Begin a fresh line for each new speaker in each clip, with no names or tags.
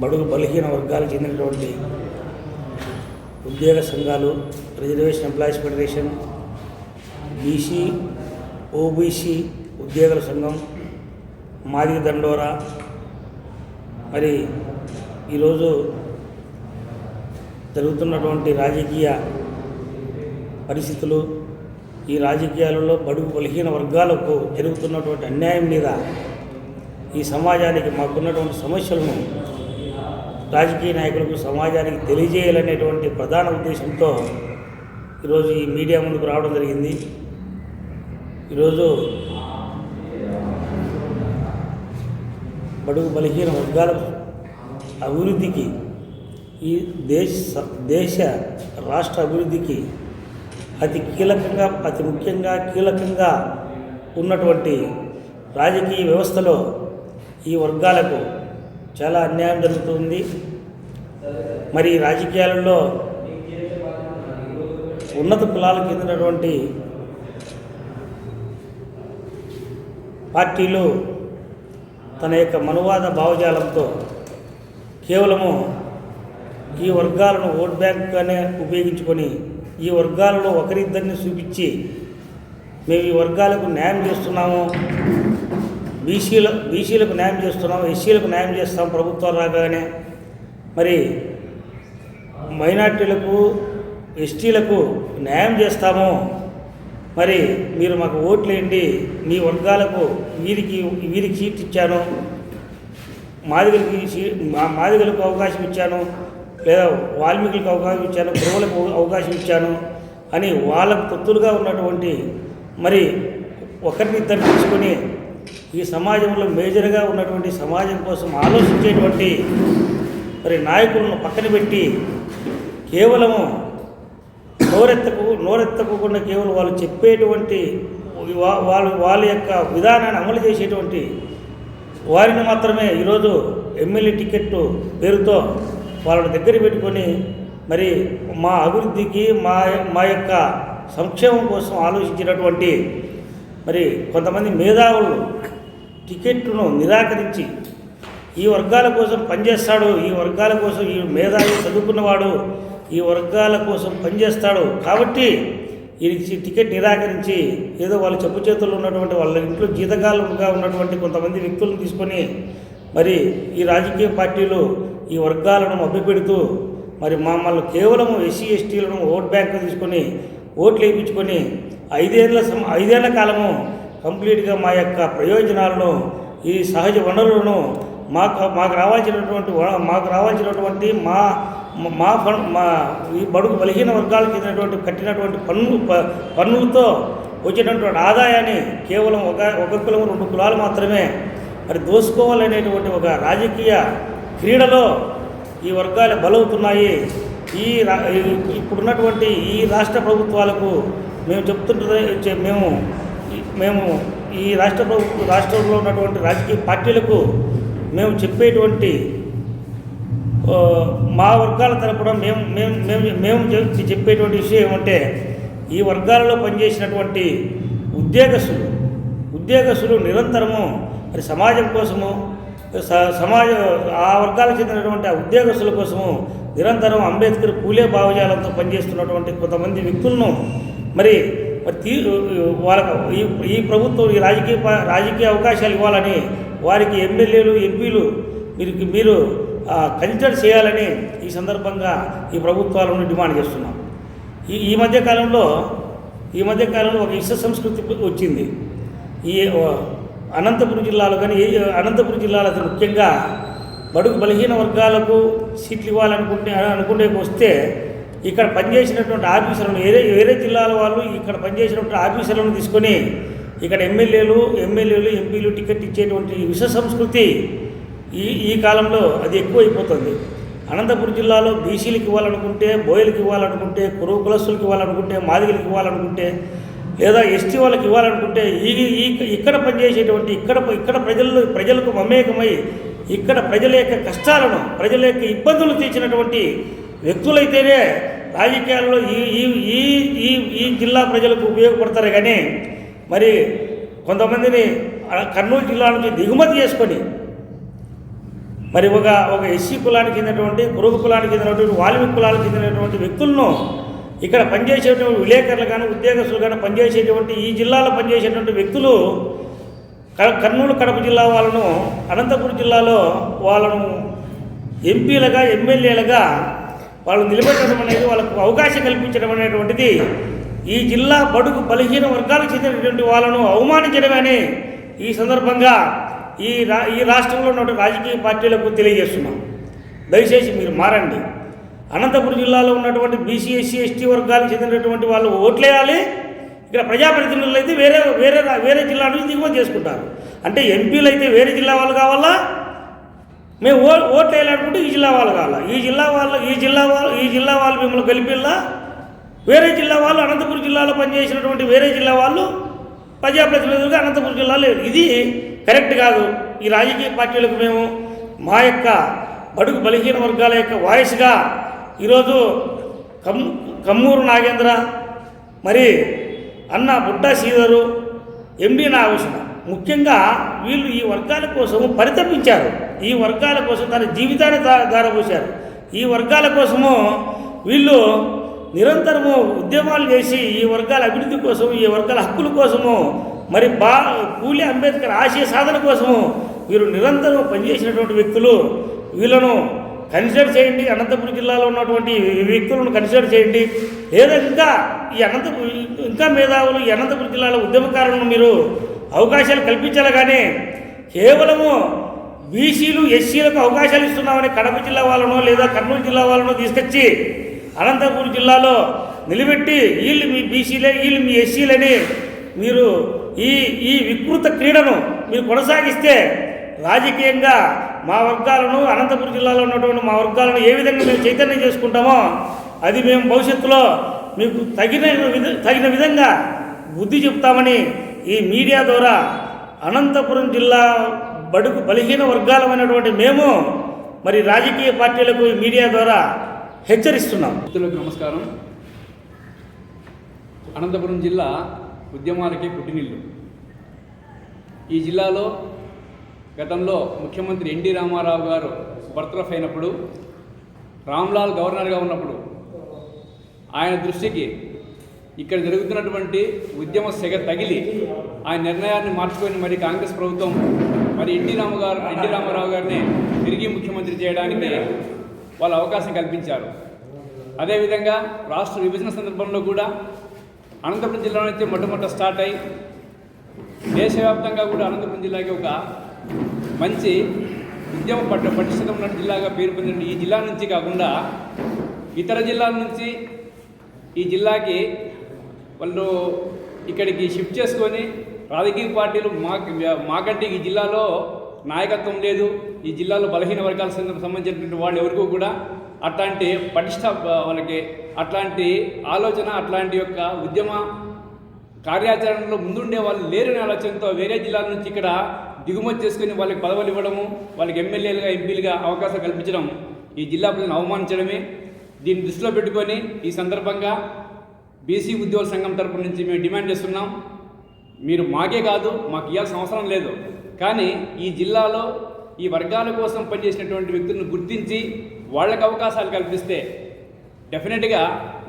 బడుగు బలహీన వర్గాలకు చెందినటువంటి ఉద్యోగ సంఘాలు reservation employees federation BC OBC ఉద్యోగుల సంఘం మాదిగ దండోరా. మరి ఈరోజు జరుగుతున్నటువంటి రాజకీయ పరిస్థితులు ఈ రాజకీయాలలో బడుగు బలహీన వర్గాలకు జరుగుతున్నటువంటి అన్యాయం మీద ఈ సమాజానికి మాకున్నటువంటి సమస్యలను రాజకీయ నాయకులకు సమాజానికి తెలియజేయాలనేటువంటి ప్రధాన ఉద్దేశంతో ఈరోజు ఈ మీడియా ముందుకు రావడం జరిగింది. ఈరోజు బడుగు బలహీన వర్గాల అభివృద్ధికి ఈ దేశ దేశ రాష్ట్ర అభివృద్ధికి అతి కీలకంగా అతి ముఖ్యంగా కీలకంగా ఉన్నటువంటి రాజకీయ వ్యవస్థలో ఈ వర్గాలకు చాలా అన్యాయం జరుగుతుంది. మరి రాజకీయాలలో ఉన్నత కులాలకు చెందినటువంటి పార్టీలు తన యొక్క మనువాద భావజాలంతో కేవలము ఈ వర్గాలను ఓట్ బ్యాంక్గానే ఉపయోగించుకొని ఈ వర్గాలలో ఒకరిద్దరిని చూపించి మేము ఈ వర్గాలకు న్యాయం చేస్తున్నాము. బీసీల బీసీలకు న్యాయం చేస్తున్నాము. ఎస్సీలకు న్యాయం చేస్తాం ప్రభుత్వాలు రాగానే. మరి మైనార్టీలకు ఎస్టీలకు న్యాయం చేస్తాము. మరి మీరు మాకు ఓట్లు మీ వర్గాలకు వీరికి వీరికి సీట్ ఇచ్చాను. మాదిగలకి సీ- మా మాదిగలకు అవకాశం ఇచ్చాను. లేదా వాల్మీకులకు అవకాశం ఇచ్చాను గురువులకు అవకాశం ఇచ్చాను అని వాళ్ళకు పొత్తులుగా ఉన్నటువంటి మరి ఒకరిని ఇద్దరు తీసుకొని ఈ సమాజంలో మేజర్గా ఉన్నటువంటి సమాజం కోసం ఆలోచించేటువంటి మరి నాయకులను పక్కన పెట్టి కేవలము నోరెత్తకు నోరెత్తకుండా కేవలం వాళ్ళు చెప్పేటువంటి వాళ్ళు వాళ్ళ యొక్క విధానాన్ని అమలు చేసేటువంటి వారిని మాత్రమే ఈరోజు ఎమ్మెల్యే టికెట్ పేరుతో వాళ్ళని దగ్గర పెట్టుకొని మరి మా అభివృద్ధికి మా మా యొక్క సంక్షేమం కోసం ఆలోచించినటువంటి మరి కొంతమంది మేధావులు టికెట్ను నిరాకరించి ఈ వర్గాల కోసం పనిచేస్తాడు ఈ వర్గాల కోసం ఈ మేధావి చదువుకున్నవాడు ఈ వర్గాల కోసం పనిచేస్తాడు కాబట్టి ఈ టికెట్ నిరాకరించి ఏదో వాళ్ళ చెప్పు చేతుల్లో ఉన్నటువంటి వాళ్ళ ఇంట్లో జీతగాలుగా ఉన్నటువంటి కొంతమంది వ్యక్తులను తీసుకొని మరి ఈ రాజకీయ పార్టీలు ఈ వర్గాలను మభ్యపెడుతూ మరి మమ్మల్ని కేవలం ఎస్సీ ఎస్టీలను ఓట్ బ్యాంక్ తీసుకొని ఓట్లు వేయించుకొని ఐదేళ్ళ సమ ఐదేళ్ళ కాలము కంప్లీట్గా మా యొక్క ప్రయోజనాలను ఈ సహజ వనరులను మాకు మాకు రావాల్సినటువంటి మాకు రావాల్సినటువంటి మా మా పన్ను మా ఈ బడుగు బలహీన వర్గాలకు చెందినటువంటి కట్టినటువంటి పన్ను ప- పన్నులతో వచ్చేటటువంటి ఆదాయాన్ని కేవలం ఒక ఒక కులం రెండు కులాలు మాత్రమే మరి దోసుకోవాలనేటువంటి ఒక రాజకీయ క్రీడలో ఈ వర్గాలు బలవుతున్నాయి. ఈ రా- ఇప్పుడున్నటువంటి ఈ రాష్ట్ర ప్రభుత్వాలకు మేము చెప్తుంటే మేము మేము ఈ రాష్ట్ర ప్రభుత్వ రాష్ట్రంలో ఉన్నటువంటి రాజకీయ పార్టీలకు మేము చెప్పేటువంటి మా వర్గాల తరపున మేము మేము మేము మేము చెప్పేటువంటి విషయం ఏమంటే ఈ వర్గాలలో పనిచేసినటువంటి ఉద్యోగస్తులు ఉద్యోగస్తులు నిరంతరము మరి సమాజం కోసము సమాజ ఆ వర్గాలకు చెందినటువంటి ఆ ఉద్యోగస్తుల కోసము నిరంతరం అంబేద్కర్ పూలే భావజాలంతో పనిచేస్తున్నటువంటి కొంతమంది వ్యక్తులను మరి మరి తీ వాళ్ళకు ఈ ఈ ప్రభుత్వం ఈ రాజకీయ రాజకీయ అవకాశాలు ఇవ్వాలని వారికి ఎమ్మెల్యేలు ఎంపీలు మీరు మీరు కన్సిడర్ చేయాలని ఈ సందర్భంగా ఈ ప్రభుత్వాలను డిమాండ్ చేస్తున్నాం. ఈ ఈ మధ్యకాలంలో ఈ మధ్యకాలంలో ఒక ఇష్ట సంస్కృతి వచ్చింది. ఈ అనంతపురం జిల్లాలో కానీ ఏ అనంతపురం జిల్లాలో అతి ముఖ్యంగా బడుగు బలహీన వర్గాలకు సీట్లు ఇవ్వాలనుకుంటే అనుకునే వస్తే ఇక్కడ పనిచేసినటువంటి ఆఫీసర్లను వేరే వేరే జిల్లాల వాళ్ళు ఇక్కడ పనిచేసినటువంటి ఆఫీసర్లను తీసుకొని ఇక్కడ ఎమ్మెల్యేలు ఎమ్మెల్యేలు ఎంపీలు టికెట్ ఇచ్చేటువంటి విష సంస్కృతి ఈ ఈ కాలంలో అది ఎక్కువైపోతుంది. అనంతపురం జిల్లాలో బీసీలకు ఇవ్వాలనుకుంటే బోయలకు ఇవ్వాలనుకుంటే కురువు కులస్తులకు ఇవ్వాలనుకుంటే మాదిగలకు ఇవ్వాలనుకుంటే లేదా ఎస్టీ వాళ్ళకి ఇవ్వాలనుకుంటే ఈ ఇక్కడ పనిచేసేటువంటి ఇక్కడ ఇక్కడ ప్రజలు ప్రజలకు మమేకమై ఇక్కడ ప్రజల యొక్క కష్టాలను ప్రజల యొక్క ఇబ్బందులు తీర్చినటువంటి వ్యక్తులైతేనే రాజకీయాల్లో ఈ ఈ ఈ ఈ ఈ జిల్లా ప్రజలకు ఉపయోగపడతారు. కానీ మరి కొంతమందిని కర్నూలు జిల్లా నుంచి దిగుమతి చేసుకొని మరి ఒక ఒక ఎస్సీ కులానికి చెందినటువంటి కురుగు కులానికి చెందినటువంటి వాల్మీకి కులానికి చెందినటువంటి వ్యక్తులను ఇక్కడ పనిచేసేటువంటి విలేకరులు కానీ ఉద్యోగస్తులు కానీ పనిచేసేటువంటి ఈ జిల్లాలో పనిచేసేటువంటి వ్యక్తులు కర్నూలు కడప జిల్లా వాళ్ళను అనంతపురం జిల్లాలో వాళ్ళను ఎంపీలుగా ఎమ్మెల్యేలుగా వాళ్ళు నిలబెట్టడం అనేది వాళ్ళకు అవకాశం కల్పించడం అనేటువంటిది ఈ జిల్లా బడుగు బలహీన వర్గాలకు చెందినటువంటి వాళ్ళను అవమానించడమని ఈ సందర్భంగా ఈ రా ఈ రాష్ట్రంలో ఉన్నటువంటి రాజకీయ పార్టీలకు తెలియజేస్తున్నాం. దయచేసి మీరు మారండి. అనంతపురం జిల్లాలో ఉన్నటువంటి బీసీ ఎస్సీ ఎస్టీ వర్గాలకు చెందినటువంటి వాళ్ళు ఓట్లేయాలి ఇక్కడ ప్రజాప్రతినిధులు అయితే వేరే వేరే వేరే జిల్లా నుంచి దిగుమతి చేసుకుంటారు. అంటే ఎంపీలు అయితే వేరే జిల్లా వాళ్ళు కావాలా? మేము ఓ ఓట్లు వేయాలనుకుంటే ఈ జిల్లా వాళ్ళు కావాలా? ఈ జిల్లా వాళ్ళు ఈ జిల్లా వాళ్ళు ఈ జిల్లా వాళ్ళు మిమ్మల్ని గెలిపిల్లా? వేరే జిల్లా వాళ్ళు అనంతపురం జిల్లాలో పనిచేసినటువంటి వేరే జిల్లా వాళ్ళు ప్రజాప్రతినిధులుగా అనంతపురం జిల్లాలో లేరు ఇది కరెక్ట్ కాదు. ఈ రాజకీయ పార్టీలకు మేము మా యొక్క బడుగు బలహీన వర్గాల యొక్క వాయిస్గా ఈరోజు కమ్ కమ్మూరు నాగేంద్ర మరి అన్న బుట్ట శ్రీధరు ఎండి నాగభూషణ ముఖ్యంగా వీళ్ళు ఈ వర్గాల కోసం పరితపించారు. ఈ వర్గాల కోసం తన జీవితాన్ని దా దారపోశారు ఈ వర్గాల కోసము వీళ్ళు నిరంతరము ఉద్యమాలు చేసి ఈ వర్గాల అభివృద్ధి కోసం ఈ వర్గాల హక్కుల కోసము మరి బా పూలే అంబేద్కర్ ఆశయ సాధన కోసము వీరు నిరంతరం పనిచేసినటువంటి వ్యక్తులు. వీళ్ళను కన్సిడర్ చేయండి. అనంతపురం జిల్లాలో ఉన్నటువంటి వ్యక్తులను కన్సిడర్ చేయండి. లేదా ఇంకా ఈ అనంతపురం ఇంకా మేధావులు ఈ అనంతపురం జిల్లాలో ఉద్యమకారులను మీరు అవకాశాలు కల్పించాలి కానీ కేవలము బీసీలు ఎస్సీలకు అవకాశాలు ఇస్తున్నామని కడప జిల్లా వాళ్ళనో లేదా కర్నూలు జిల్లా వాళ్ళనో తీసుకొచ్చి అనంతపురం జిల్లాలో నిలబెట్టి వీళ్ళు మీ బీసీలే వీళ్ళు మీ ఎస్సీలని మీరు ఈ ఈ వికృత క్రీడను మీరు కొనసాగిస్తే రాజకీయంగా మా వర్గాలను అనంతపురం జిల్లాలో ఉన్నటువంటి మా వర్గాలను ఏ విధంగా మేము చైతన్యం చేసుకుంటామో అది మేము భవిష్యత్తులో మీకు తగిన తగిన విధంగా బుద్ధి చెప్తామని ఈ మీడియా ద్వారా అనంతపురం జిల్లా బడుగు బలహీన వర్గాలమైనటువంటి మేము మరి రాజకీయ పార్టీలకు ఈ మీడియా ద్వారా హెచ్చరిస్తున్నాం.
నమస్కారం. అనంతపురం జిల్లా ఉద్యమాలకి పుట్టినిల్లు. ఈ జిల్లాలో గతంలో ముఖ్యమంత్రి ఎన్టీ రామారావు గారు బర్త్రఫ్ అయినప్పుడు రామ్లాల్ గవర్నర్గా ఉన్నప్పుడు ఆయన దృష్టికి ఇక్కడ జరుగుతున్నటువంటి ఉద్యమ సెగ తగిలి ఆయన నిర్ణయాన్ని మార్చుకొని మరి కాంగ్రెస్ ప్రభుత్వం మరి ఎన్టీ రామ గారు ఎన్టీ రామారావు గారిని తిరిగి ముఖ్యమంత్రి చేయడానికి వాళ్ళు అవకాశం కల్పించారు. అదేవిధంగా రాష్ట్ర విభజన సందర్భంలో కూడా అనంతపురం జిల్లా నుంచి మొట్టమొదట స్టార్ట్ అయి దేశవ్యాప్తంగా కూడా అనంతపురం జిల్లాకి ఒక మంచి ఉద్యమ పట్ట పటిష్టం ఉన్న జిల్లాగా పేరు పొందిన ఈ జిల్లా నుంచి కాకుండా ఇతర జిల్లాల నుంచి ఈ జిల్లాకి వాళ్ళు ఇక్కడికి షిఫ్ట్ చేసుకొని రాజకీయ పార్టీలు మా మాకంటే ఈ జిల్లాలో నాయకత్వం లేదు. ఈ జిల్లాలో బలహీన వర్గాల సంబంధించినటువంటి వాళ్ళు ఎవరికూ కూడా అట్లాంటి పటిష్ట వాళ్ళకి అట్లాంటి ఆలోచన అట్లాంటి యొక్క ఉద్యమ కార్యాచరణలో ముందుండే వాళ్ళు లేరనే ఆలోచనతో వేరే జిల్లాల నుంచి ఇక్కడ దిగుమతి చేసుకుని వాళ్ళకి పదవులు ఇవ్వడము వాళ్ళకి ఎమ్మెల్యేలుగా ఎంపీలుగా అవకాశం కల్పించడం ఈ జిల్లా ప్రజలను అవమానించడమే. దీన్ని దృష్టిలో పెట్టుకొని ఈ సందర్భంగా బీసీ ఉద్యోగుల సంఘం తరపు నుంచి మేము డిమాండ్ చేస్తున్నాం. మీరు మాకే కాదు మాకు ఇవ్వాల్సిన అవసరం లేదు. కానీ ఈ జిల్లాలో ఈ వర్గాల కోసం పనిచేసినటువంటి వ్యక్తులను గుర్తించి వాళ్ళకి అవకాశాలు కల్పిస్తే డెఫినెట్గా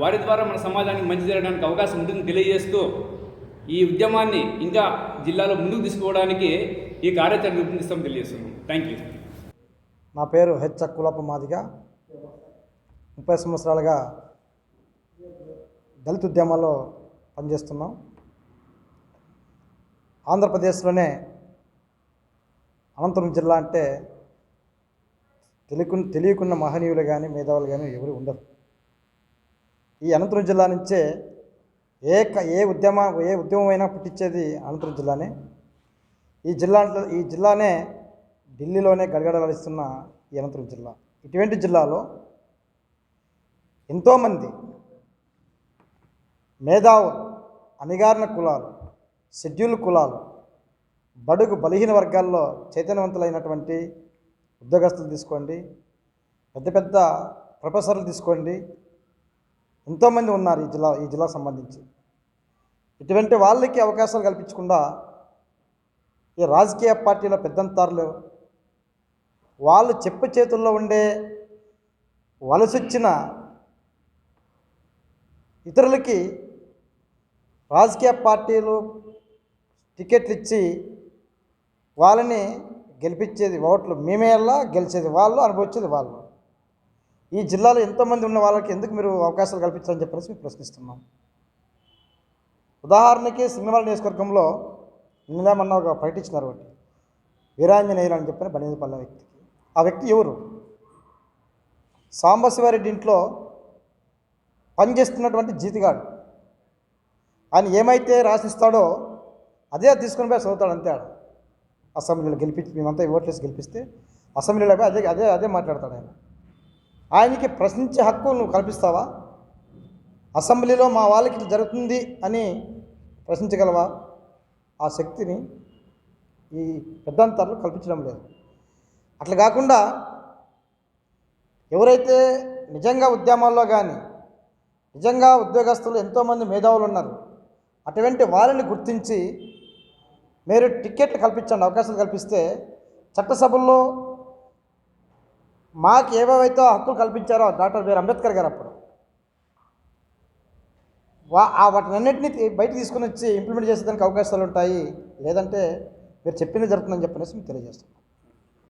వారి ద్వారా మన సమాజానికి మంచి జరగడానికి అవకాశం ఉంటుందని తెలియజేస్తూ ఈ ఉద్యమాన్ని ఇంకా జిల్లాలో ముందుకు తీసుకోవడానికి ఈ కార్యాచరణ రూపొందిస్తామని తెలియజేస్తున్నాం. థ్యాంక్ యూ
నా పేరు హెచ్ కులప మాదిగ. ముప్పై సంవత్సరాలుగా దళిత ఉద్యమాల్లో పనిచేస్తున్నాం. ఆంధ్రప్రదేశ్లోనే అనంతపురం జిల్లా అంటే తెలియకు తెలియకున్న మహనీయులు కానీ మేధావులు కానీ ఎవరు ఉండరు. ఈ అనంతపురం జిల్లా నుంచే ఏ క- ఏ ఉద్యమ ఏ ఉద్యమమైనా పుట్టించేది అనంతపురం జిల్లానే. ఈ జిల్లా ఈ జిల్లానే ఢిల్లీలోనే గడగడలాడిస్తున్న ఈ అనంతపురం జిల్లా. ఇటువంటి జిల్లాలో ఎంతోమంది మేధావులు అణిగారిన కులాలు షెడ్యూల్ కులాలు బడుగు బలహీన వర్గాల్లో చైతన్యవంతులైనటువంటి ఉద్యోగస్తులు తీసుకోండి పెద్ద పెద్ద ప్రొఫెసర్లు తీసుకోండి ఎంతోమంది ఉన్నారు ఈ జిల్లా ఈ జిల్లాకు సంబంధించి. ఇటువంటి వాళ్ళకి అవకాశాలు కల్పించకుండా ఈ రాజకీయ పార్టీల పెద్దంతారులు వాళ్ళు చెప్పు చేతుల్లో ఉండే వలసొచ్చిన ఇతరులకి రాజకీయ పార్టీలు టికెట్లు ఇచ్చి వాళ్ళని గెలిపించేది ఓట్లు మేమేలా గెలిచేది వాళ్ళు అనుభవించేది వాళ్ళు. ఈ జిల్లాలో ఎంతోమంది ఉన్న వాళ్ళకి ఎందుకు మీరు అవకాశాలు కల్పించాలని చెప్పేసి మేము ప్రశ్నిస్తున్నాం. ఉదాహరణకి సింగమాల నియోజకవర్గంలో నిన్నమన్న ఒక ప్రకటించినారు ఒకటి. వీరాంజనేయులు అని చెప్పిన బనేదిపల్లె వ్యక్తికి. ఆ వ్యక్తి ఎవరు? సాంబశివారెడ్డి ఇంట్లో పనిచేస్తున్నటువంటి జీతిగాడు. ఆయన ఏమైతే రాసిస్తాడో అదే తీసుకొని పోయి చదువుతాడు అంతే ఆడ. అసెంబ్లీలో గెలిపించి మేమంతా ఓట్లేసి గెలిపిస్తే అసెంబ్లీలో పోయి అదే అదే అదే మాట్లాడతాడు ఆయన. ఆయనకి ప్రశ్నించే హక్కు నువ్వు కల్పిస్తావా? అసెంబ్లీలో మా వాళ్ళకి జరుగుతుంది అని ప్రశ్నించగలవా? ఆ శక్తిని ఈ పెద్దంతర్లు కల్పించడం లేదు. అట్లా కాకుండా ఎవరైతే నిజంగా ఉద్యమాల్లో కానీ నిజంగా ఉద్యోగస్తులు ఎంతోమంది మేధావులు ఉన్నారు అటువంటి వారిని గుర్తించి మీరు టికెట్లు కల్పించండి అవకాశాలు కల్పిస్తే చట్టసభల్లో మాకు ఏవేవైతే హక్కులు కల్పించారో డాక్టర్ బిఆర్ అంబేద్కర్ గారు అప్పుడు వా ఆ వాటినన్నింటినీ తీ- బయట తీసుకుని వచ్చి ఇంప్లిమెంట్ చేసేదానికి అవకాశాలు ఉంటాయి లేదంటే మీరు చెప్పింది జరుగుతుందని చెప్పనేసి మీకు తెలియజేస్తాను